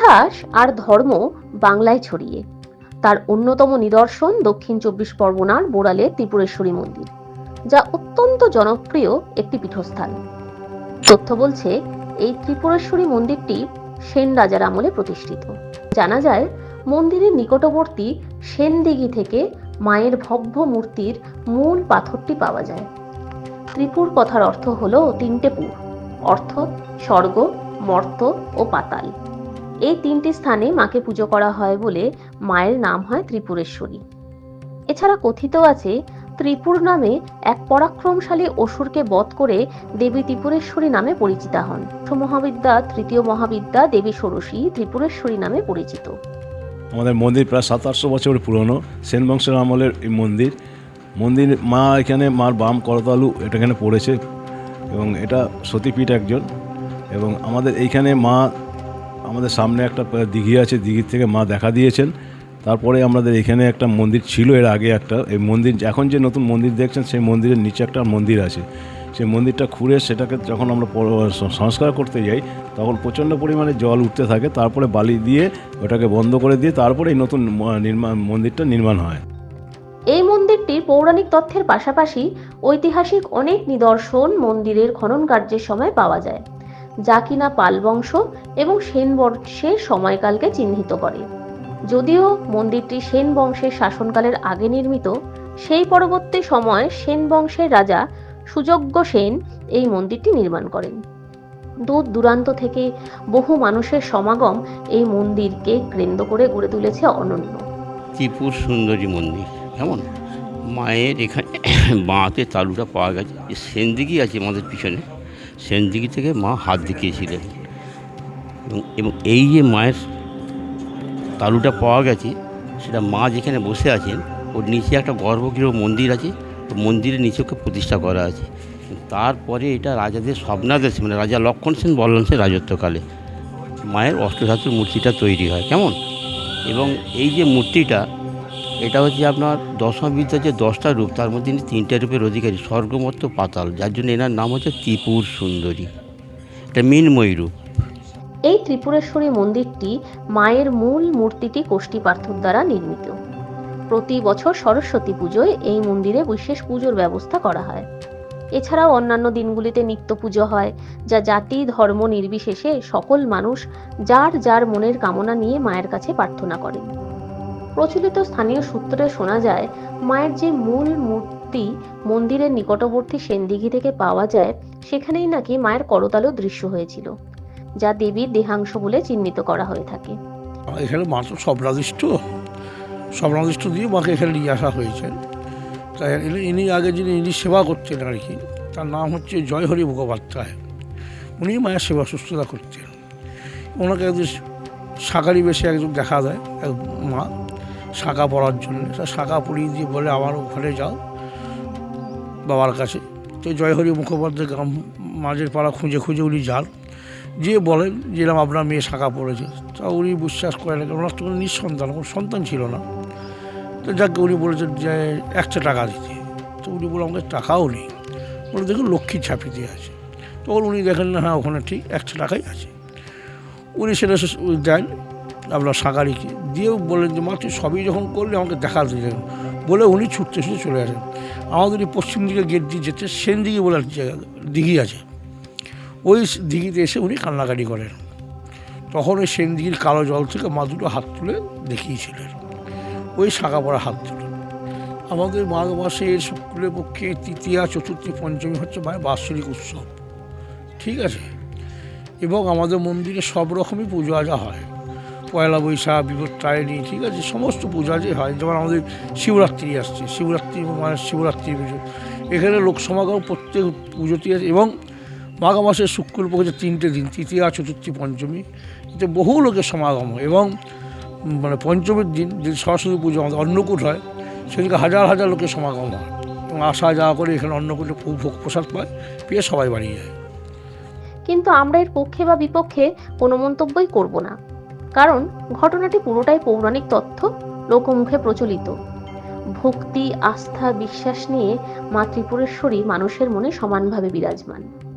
ইতিহাস আর ধর্ম বাংলায় ছড়িয়ে। তার অন্যতম নিদর্শন দক্ষিণ চব্বিশ পরগনার বোড়ালে ত্রিপুরেশ্বরী মন্দির, যা অত্যন্ত জনপ্রিয় একটি পীঠস্থান। তথ্য বলছে, এই ত্রিপুরেশ্বরী মন্দিরটি সেন রাজার আমলে প্রতিষ্ঠিত। জানা যায়, মন্দিরের নিকটবর্তী সেনদিঘি থেকে মায়ের ভব্য মূর্তির মূল পাথরটি পাওয়া যায়। ত্রিপুর কথার অর্থ হলো তিনটে পুর, অর্থ স্বর্গ, মর্ত ও পাতাল। এই তিনটি স্থানে মাকে পুজো করা হয় বলে মায়ের নাম হয় ত্রিপুরেশ্বরী। এছাড়া কথিত আছে, ত্রিপুর নামে এক পরাক্রমশালী অসুরকে বধ করে দেবী ত্রিপুরেশ্বরী নামে পরিচিতা হন। মহাবিদ্যা তৃতীয় মহাবিদ্যা দেবী ষোড়শী ত্রিপুরেশ্বরী নামে পরিচিত। আমাদের মন্দির প্রায় সাত আটশো বছর পুরনো, সেন বংশের আমলের এই মন্দির। মন্দির মা এখানে মার বাম করতালু এটা এখানে পড়েছে এবং এটা সতীপীঠ একজন। এবং আমাদের এইখানে মা আমাদের সামনে একটা দিঘি আছে, দিঘির থেকে মা দেখা দিয়েছেন। তারপরে আমাদের এখানে একটা মন্দির ছিল এর আগে একটা। এই মন্দির, এখন যে নতুন মন্দির দেখছেন, সেই মন্দিরের নিচে একটা মন্দির আছে। সেই মন্দিরটা খুঁড়ে সেটাকে যখন আমরা সংস্কার করতে যাই, তখন প্রচণ্ড পরিমাণে জল উঠতে থাকে। তারপরে বালি দিয়ে ওটাকে বন্ধ করে দিয়ে তারপরে এই নতুন নির্মাণ মন্দিরটা নির্মাণ হয়। এই মন্দিরটির পৌরাণিক তথ্যের পাশাপাশি ঐতিহাসিক অনেক নিদর্শন মন্দিরের খনন কার্যের সময় পাওয়া যায়। যা কিনা পাল বংশ এবং সেন বংশের সময়কালকে চিহ্নিত করে। যদিও মন্দিরটি সেন বংশের শাসনকালের আগে নির্মিত, সেই পরবর্তী সময় সেন বংশের রাজা সুযোগ্য সেন এই মন্দিরটি নির্মাণ করেন। দূর দূরান্ত থেকে বহু মানুষের সমাগম এই মন্দিরকে কেন্দ্র করে গড়ে তুলেছে অনন্য। ত্রিপুর সুন্দরী মন্দির, কেমন? মায়ের এখানে বাঁতে তালুটা পাওয়া গেছে। এই সেনদিঘি আছে আমাদের পিছনে। সেনদিঘি থেকে মা হাত দেখিয়েছিলেন এবং এবং এই যে মায়ের তালুটা পাওয়া গেছে, সেটা মা যেখানে বসে আছেন, ওর নিচে একটা গর্ভগৃহ মন্দির আছে, তো মন্দিরের নিচে ওকে প্রতিষ্ঠা করা আছে। তারপরে এটা রাজাদের স্বপ্নাদেশ মানে রাজা লক্ষণ সেন বল্লন সেন রাজত্বকালে। মায়ের অষ্টধাতুর মূর্তিটা তৈরি হয়, কেমন? এবং এই যে মূর্তিটা এটা হচ্ছে আপনার দশমবিদ্যার যে দশটা রূপ, তার মধ্যে তিনটে রূপের অধিকারী স্বর্গমত্ত পাতাল, যার জন্য এনার নাম হচ্ছে ত্রিপুর সুন্দরী। এটা মিনময়ী রূপ। এই ত্রিপুরেশ্বরী মন্দিরটি মায়ের মূল মূর্তিটি কোষ্ঠী পাথর দ্বারা নির্মিত। প্রতি বছর সরস্বতী পুজোয় এই মন্দিরে বিশেষ পুজোর ব্যবস্থা করা হয়। এছাড়াও অন্যান্য দিনগুলিতে নিত্য পুজো হয়, যা জাতি, ধর্ম নির্বিশেষে সকল মানুষ যার যার মনের কামনা নিয়ে মায়ের কাছে প্রার্থনা করেন প্রচলিত স্থানীয় সূত্রে শোনা যায়, মায়ের যে মূল মূর্তি মন্দিরের নিকটবর্তী সেনদিঘি থেকে পাওয়া যায়, সেখানেই নাকি মায়ের করতালু দৃশ্য হয়েছিল, যা দেবীর দেহাংশ বলে চিহ্নিত করা হয়ে থাকে। এখানে মা তো স্বপ্নাদিষ্ট। স্বপ্নাদিষ্ট দিয়ে মাকে এখানে নিয়ে আসা হয়েছে। তাই ইনি- আগে যিনি ইনি সেবা করতেন আর কি, তার নাম হচ্ছে জয়হরি মুখোপাধ্যায়। উনি মায়ের সেবা সুস্থতা করতেন। ওনাকে একদিন শাকারি বেশে একজন দেখা যায়, এক মা। শাঁখা পড়ার জন্য। শাঁখা পরিয়ে দিয়ে বলে, আমার ওখানে যাও বাবার কাছে। তো জয়হরি মুখোপাধ্যায় গ্রাম মাঝের পাড়া খুঁজে খুঁজে উনি যান। যে বলেন, যে এরকম আপনার মেয়ে শাঁখা পড়েছে। তা উনি বিশ্বাস করেন ওনার তো কোনো নিঃসন্তান, কোনো সন্তান ছিল না। তো যাকে, উনি বলেছেন যে একশো টাকা দিতে। তো উনি বলে আমাকে টাকাও নেই। বলে, দেখুন, লক্ষ্মী ছাপিতে আছে। তখন উনি দেখেন, না হ্যাঁ ওখানে ঠিক একশো টাকাই আছে। উনি সেটা দেন। আপনার সাঁকারিকে দিয়েও বললেন যে, মা সবই যখন করলে, আমাকে দেখা দিলেন বলে উনি ছুটতে ছুটে চলে আসেন। আমাদের পশ্চিম দিকে গেট দিয়ে যেতে সেন দিকে বলে দিঘি আছে। ওই দিঘিতে এসে উনি কান্নাকাটি করেন। তখন ওই সেন দিঘির কালো জল থেকে মা দুটো হাত তুলে দেখিয়েছিলেন। ওই শাখা পড়া হাত তুলে। আমাদের মাঘ মাসে শুক্লের পক্ষে তৃতীয়া, চতুর্থী, পঞ্চমী হচ্ছে মায়ের বাৎসরিক উৎসব। ঠিক আছে? এবং আমাদের মন্দিরে সব রকমই পুজো আজা হয়। পয়লা বৈশাখ বিপত্তায়নী ঠিক আছে, সমস্ত পূজা যে হয়, যেমন আমাদের শিবরাত্রি আসছে, শিবরাত্রি মানে শিবরাত্রি পুজো। এখানে লোক সমাগম প্রত্যেক পুজোতে আছে এবং মাঘ মাসের শুক্ল পক্ষে তিনটে দিন, তৃতীয়া, চতুর্থী, পঞ্চমী, এতে বহু লোকের সমাগম হয় এবং মানে পঞ্চমীর দিন যে সরস্বতী পুজো আমাদের অন্নকূট হয় সেদিকে হাজার হাজার লোকের সমাগম হয়। এবং আসা যাওয়া করে এখানে অন্নকূটে ভোগ ভোগ প্রসাদ পায়, পেয়ে সবাই বাড়ি যায়। কিন্তু আমরা এর পক্ষে বা বিপক্ষে কোনো মন্তব্যই করব না। কারণ ঘটনাটি পুরোটাই পৌরাণিক তথ্য, লোকমুখে প্রচলিত। ভক্তি, আস্থা, বিশ্বাস নিয়ে মা ত্রিপুরেশ্বরী মানুষের মনে সমানভাবে বিরাজমান।